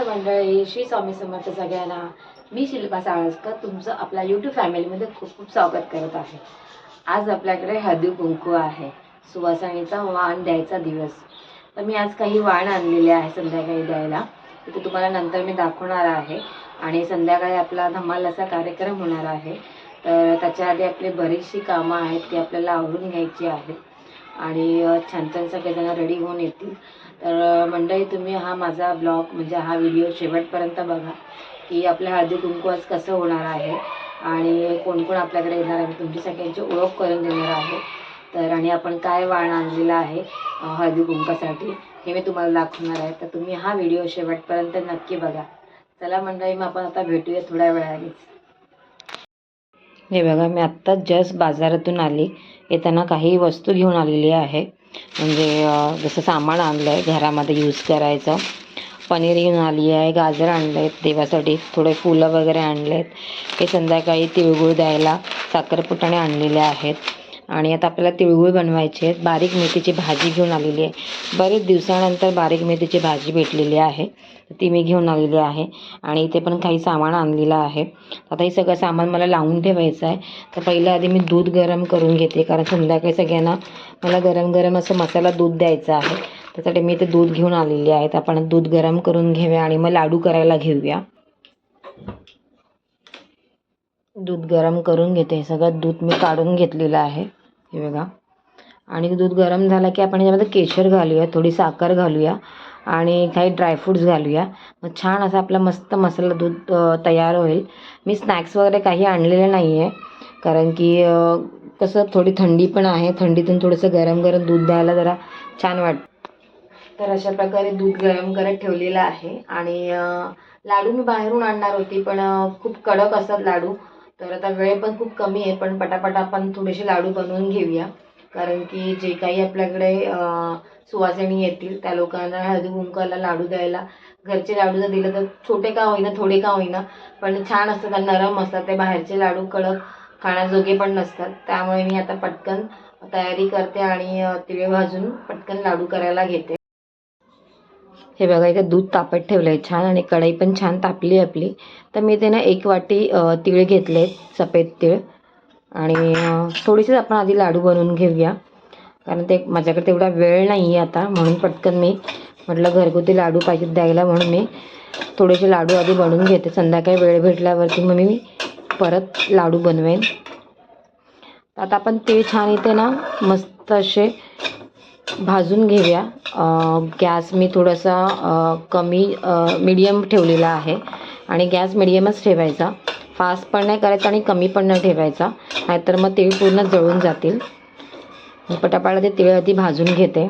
नमस्कार मंडळी श्री स्वामी समर्थ सगळ्यांना. मी शिल्पा साळसकर तुमचं आपल्या यूट्यूब फॅमिलीमध्ये खूप खूप स्वागत करत आहे. आज आपल्याकडे हळदी कुंकू आहे. सुवासणीचा वाण द्यायचा दिवस. तर मी आज काही वाण आणलेले आहे संध्याकाळी द्यायला. ते तुम्हाला नंतर मी दाखवणार आहे. आणि संध्याकाळी आपला धमाल असा कार्यक्रम होणार आहे. तर त्याच्या आधी आपली बरीचशी कामं आहेत ती आपल्याला आवरून घ्यायची आहेत. आणि छान छान सगळेजण रेडी होऊन येतील. तर मंडळी तुम्ही हा माझा ब्लॉग म्हणजे हा व्हिडिओ शेवटपर्यंत बघा की आपल्या हळदी कुंकू आज कसं होणार आहे आणि कोण कोण आपल्याकडे येणार आहे तुमची सगळ्यांची ओळख करून देणार आहे. तर आणि आपण काय वाण आणलेलं आहे हळदी कुंकासाठी हे मी तुम्हाला दाखवणार आहे. तर तुम्ही हा व्हिडिओ शेवटपर्यंत नक्की बघा. चला मंडळी मग आपण आता भेटूया थोड्या वेळानेच. हे बघा मी आत्ताच जस्ट बाजारातून आली. येताना काही वस्तू घेऊन आलेली आहे. म्हणजे जसं सामान आणलं आहे घरामध्ये यूज करायचं. पनीर घेऊन आली आहे गाजर आणले आहेत देवासाठी थोडे फुलं वगैरे आणले आहेत हे संध्याकाळी तिळगुळ द्यायला साखरपुटाने आणलेले आहेत. आणि आता आपल्याला तिळगुळ बनवायचे आहेत. बारीक मेथीची भाजी घेऊन आलेली आहे. बरेच दिवसानंतर बारीक मेथीची भाजी भेटलेली आहे. ती मी घेऊन आलेली आहे. आणि इथे पण काही सामान आणलेलं आहे. आता हे सगळं सामान मला लावून ठेवायचं आहे. तर पहिलं आधी मी दूध गरम करून घेते. कारण संध्याकाळी सगळ्यांना मला गरम गरम असं मसाला दूध द्यायचं आहे. त्यासाठी मी ते दूध घेऊन आलेली आहे. आपण दूध गरम करून घेऊया आणि मग लाडू करायला घेऊया. दूध गरम करून घेते. सगळं दूध मी काढून घेतलेलं आहे. हे बघा. आणि दूध गरम झालं की आपण याच्यामध्ये केशर घालूया थोडी साखर घालूया आणि काही ड्रायफ्रूट्स घालूया. मग छान असा आपला मस्त मसाला दूध तयार होईल. मी स्नॅक्स वगैरे काही आणलेले नाही आहे कारण की कसं थोडी थंडी पण आहे. थंडीतून थोडंसं गरम गरम दूध द्यायला जरा छान वाटतं तर अशा प्रकारे दूध गरम करत ठेवलेलं आहे. आणि लाडू मी बाहेरून आणणार होती पण खूप कडक असतात लाडू. तर आता वेळ पण खूप कमी आहे पण पटापट आपण थोडेसे लाडू बनवून घेऊया. कारण की जे काही आपल्याकडे सुवासिनी येतील त्या लोकांना हळदी कुंकाला लाडू द्यायला घरचे लाडू जर दिलं तर छोटे का होईना थोडे का होईना पण छान असतात नरम असतात. ते बाहेरचे लाडू कडक खाण्याजोगे पण नसतात. त्यामुळे मी आता पटकन तयारी करते आणि तिळे भाजून पटकन लाडू करायला घेते. हे बघा इथे दूध तापत ठेवलं आहे छान आणि कढई पण छान तापली आपली. तर मी ते ना एक वाटी तीळ घेतले सफेद तीळ. आणि थोडीशीच आपण आधी लाडू बनवून घेऊया. कारण ते माझ्याकडे तेवढा वेळ नाही आहे आता म्हणून पटकन मी म्हटलं घरगुती लाडू पाहिजेत द्यायला म्हणून मी थोडेसे लाडू आधी बनवून घेते. संध्याकाळी वेळ भेटल्यावरती मग मी परत लाडू बनवेन. आता आपण तीळ छान इथे ना मस्त असे भाजून घेऊया. गॅस मी थोडासा कमी मीडियम ठेवलेला आहे. आणि गॅस मिडियमच ठेवायचा. फास्ट पण नाही करायचा आणि कमी पण नाही ठेवायचा. नाहीतर मग तीळ पूर्ण जळून जातील. मी ते तीळ आधी भाजून घेते.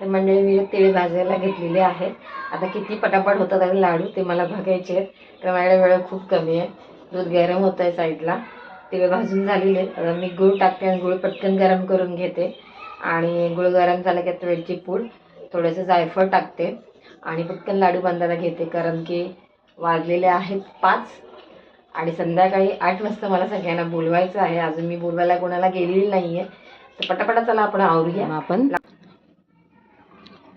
तर मंडळी मी तीळ भाजायला घेतलेले आहेत. आता किती पटापट होतात आणि लाडू ते मला बघायचे आहेत. तर माझ्याकडे वेळ खूप कमी आहे. दूध गरम होत आहे साईडला. तीळ भाजून झालेले आता मी गूळ टाकते आणि गूळ पटकन गरम करून घेते. आणि गुळ गरम झाला की आता वेलची पूड थोडंसं जायफळ टाकते. आणि पटकन लाडू बांधायला घेते कारण की वाजलेले आहेत पाच. आणि संध्याकाळी आठ वाजता मला सगळ्यांना बोलवायचं आहे. अजून मी बोलवायला कोणाला गेलेली नाही आहे तर पटापटा चला आपण आवरूया आपण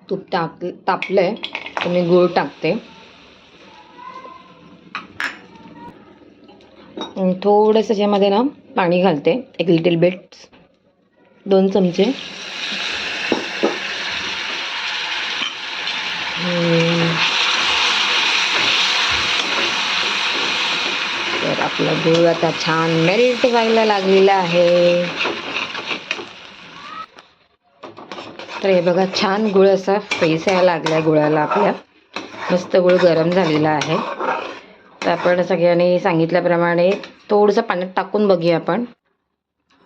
तूप टाक तापलंय तर मी गूळ टाकते. थोडंसं त्याच्यामध्ये ना पाणी घालते एक लिटिल बिट्स दोन चमचे. तर आपला गूळ आता छान मेल्ट व्हायला लागलेला आहे. तर हे बघा छान गुळ असा फेस यायला लागला आहे गुळाला आपल्या. मस्त गुळ गरम झालेला आहे. तर आपण सगळ्यांनी सांगितल्याप्रमाणे थोडंसं पाण्यात टाकून बघूया आपण.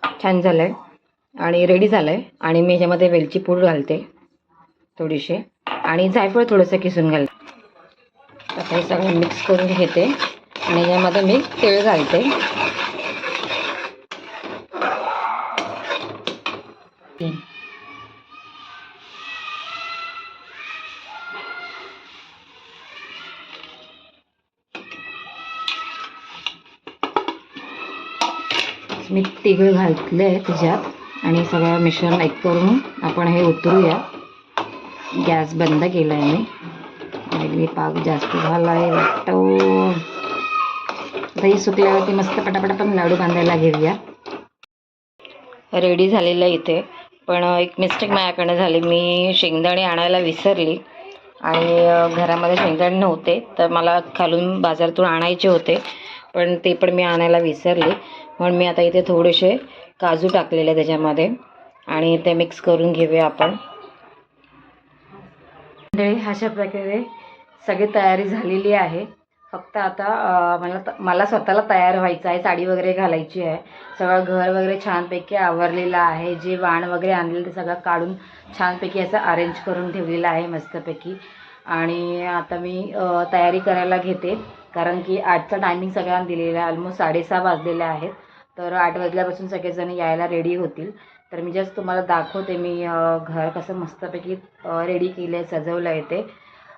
छान झालं आहे आणि रेडी झालं आहे आणि मी ह्याच्यामध्ये वेलची पूड घालते थोडीशी. आणि जायफळ थोडंसं किसून घालते. आता हे सगळं मिक्स करून घेते. आणि ह्यामध्ये मी तेळ घालते. मी तिघळ घातले आहे त्याच्यात. आणि सगळं मिश्रण एक करून आपण हे उतरूया. गॅस बंद केला आहे मी मैद्वी पाक जास्त झाला आहे वाटतो. दही सुकल्यावरती मस्त पटापट पण लाडू बांधायला घेऊया. रेडी झालेलं आहे इथे. पण एक मिस्टेक माझ्याकडनं झाली. मी शेंगदाणे आणायला विसरली. आणि घरामध्ये शेंगदाणे नव्हते. तर मला खालून बाजारातून आणायचे होते. पण ते पण मी आणायला विसरले. म्हणून मी आता इथे थोडेसे काजू टाकलेले त्याच्यामध्ये. आणि ते मिक्स करून घेऊया आपण. मंडळी अशा प्रकारे सगळी तयारी झालेली आहे. फक्त आता मला त- मला स्वतःला तयार व्हायचं आहे साडी वगैरे घालायची आहे. सगळं घर वगैरे छानपैकी आवरलेलं आहे. जे वाण वगैरे आणलेलं ते सगळं काढून छानपैकी असं अरेंज करून ठेवलेलं आहे मस्तपैकी. आणि आता मी तयारी करायला घेते. कारण की आठचा टायमिंग सगळ्यांना दिलेला आहे. ऑलमोस्ट साडेसहा वाजलेल्या आहेत. तर आठ वाजल्यापासून सगळेजण यायला रेडी होतील. तर मी जस्ट तुम्हाला दाखवते मी घर कसं मस्तपैकी रेडी केलं आहे सजवलं आहे ते.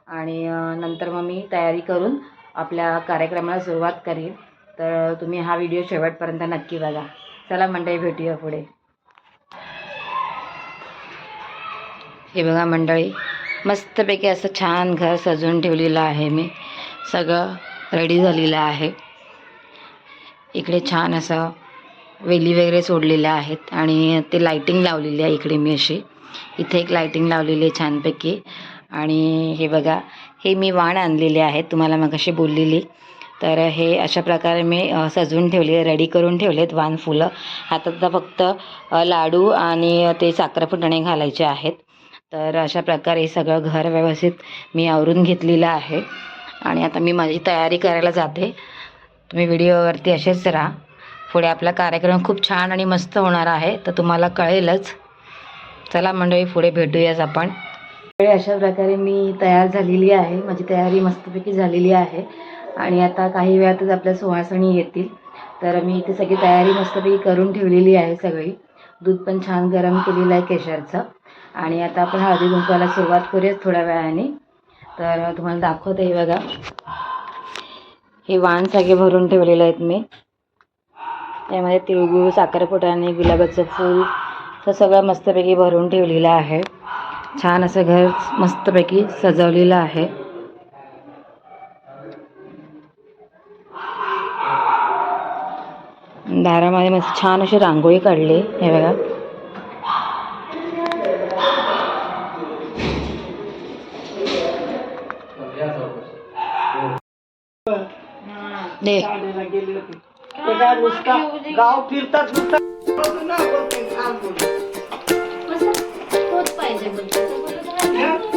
आणि नंतर मग मी तयारी करून आपल्या कार्यक्रमाला सुरुवात करीन. तर तुम्ही हा व्हिडिओ शेवटपर्यंत नक्की बघा. चला मंडळी भेटूया पुढे. हे बघा मंडळी मस्तपैकी असं छान घर सजवून ठेवलेलं आहे मी. सगळं रेडी झालेलं आहे. इकडे छान असं वेली वगैरे सोडलेल्या आहेत आणि ते लाईटिंग लावलेली आहे इकडे मी अशी. इथे एक लाईटिंग लावलेली आहे छानपैकी. आणि हे बघा हे मी वाण आणलेले आहेत. तुम्हाला मग अशी बोललेली. तर हे अशा प्रकारे मी सजवून ठेवले रेडी करून ठेवलेत वाण फुलं. हातात आता फक्त लाडू आणि ते साखरफुटणे घालायचे आहेत. तर अशा प्रकारे सगळं घर व्यवस्थित मी आवरून घेतलेलं आहे. आणि आता मी माझी तयारी करायला जाते. तुम्ही व्हिडिओवरती असेच राहा. पुढे आपला कार्यक्रम खूप छान आणि मस्त होणार आहे तर तुम्हाला कळेलच. चला मंडळी पुढे भेटूयाच आपण. पुढे अशा प्रकारे मी तयार झालेली आहे. माझी तयारी मस्तपैकी झालेली आहे. आणि आता काही वेळातच आपल्या सुवासणी येतील. तर मी इथे सगळी तयारी मस्तपैकी करून ठेवलेली आहे सगळी. दूध पण छान गरम केलेलं आहे केशरचं. आणि आता आपण हळदी कुंकवाला सुरुवात करूयाच थोड्या वेळाने. तर तुम्हाला दाखवते हे बघा. हे वाण सगळे भरून ठेवलेले आहेत मी. त्यामध्ये तिळगुळ आणि गुलाबाचं फूल तर सगळं मस्तपैकी भरून ठेवलेलं आहे. छान असं घर मस्तपैकी सजवलेलं आहे. दारामध्ये मस्त छान अशी रांगोळी काढली. हे बघा. दे. गाव फिरतात फिरतात ये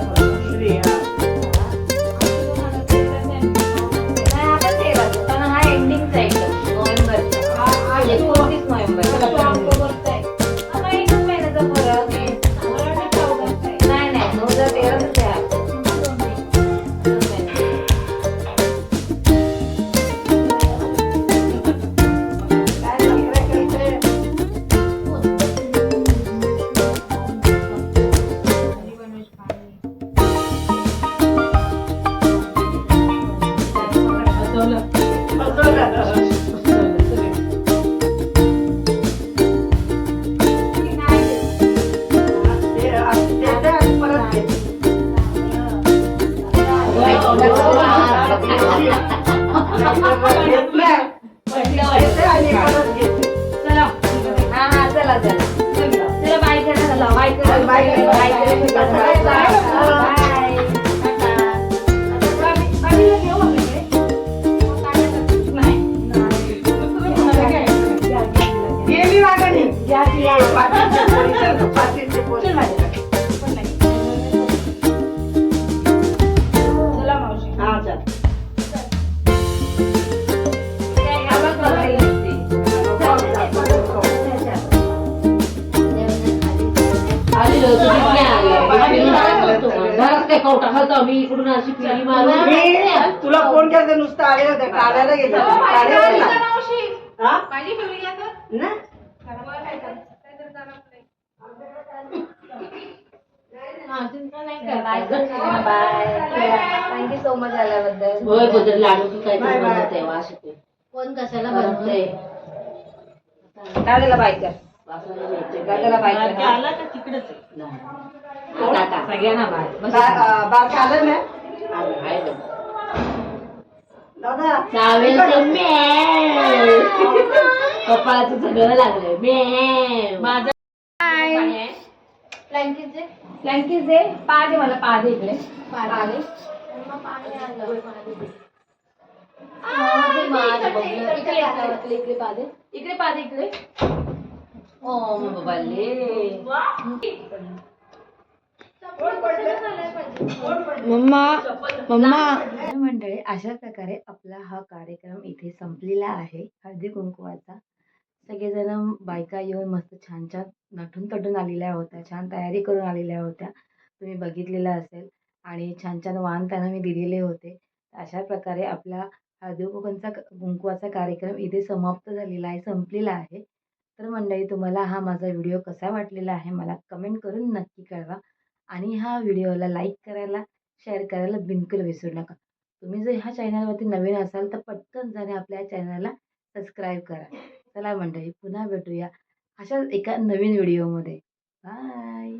நேரம் बाय बाय मी तुला फोन केला नुसतं आले होते काढायला गेले का काय काय. थँक्यू सो मच आल्याबद्दल होय बदल लाडू की काय. बनवते वास येते कोण कशाला बनवते दादाला बाय कर. वासाला मिळते. दादाला बाय कर हा. आता सगळ्यांना ना? चावेलचं म्याव. कपाळाचं सगळं लागलंय. म्याव. फ्लँकीचे फ्लँकीज दे पा दे मला पा दे. इकडे पाणी इकडे पा दे इकडे पा दे इकडे ओ बाबाले मम्मा मम्मा. मंडळी अशा प्रकारे आपला हा कार्यक्रम इथे संपलेला आहे. हळदी कुंकुवाचा सगळेजण बायका येऊन मस्त छान छान नटून तटून आलेल्या होत्या छान तयारी करून आलेल्या होत्या. तुम्ही बघितलेलं असेल. आणि छान छान वाण त्यांना मी दिलेले होते. अशा प्रकारे आपला हळदी कुंकवाचा कुंकुवाचा कार्यक्रम इथे समाप्त झालेला आहे संपलेला आहे. तर मंडळी तुम्हाला हा माझा व्हिडिओ कसा वाटलेला आहे मला कमेंट करून नक्की कळवा. आणि हा व्हिडिओला लाईक करायला शेअर करायला बिलकुल विसरू नका. तुम्ही जर ह्या चॅनलवरती नवीन असाल तर पटकन जाणे आपल्या चॅनलला सबस्क्राईब करा. चला मंडळी पुन्हा भेटूया अशाच एका नवीन व्हिडिओमध्ये. बाय!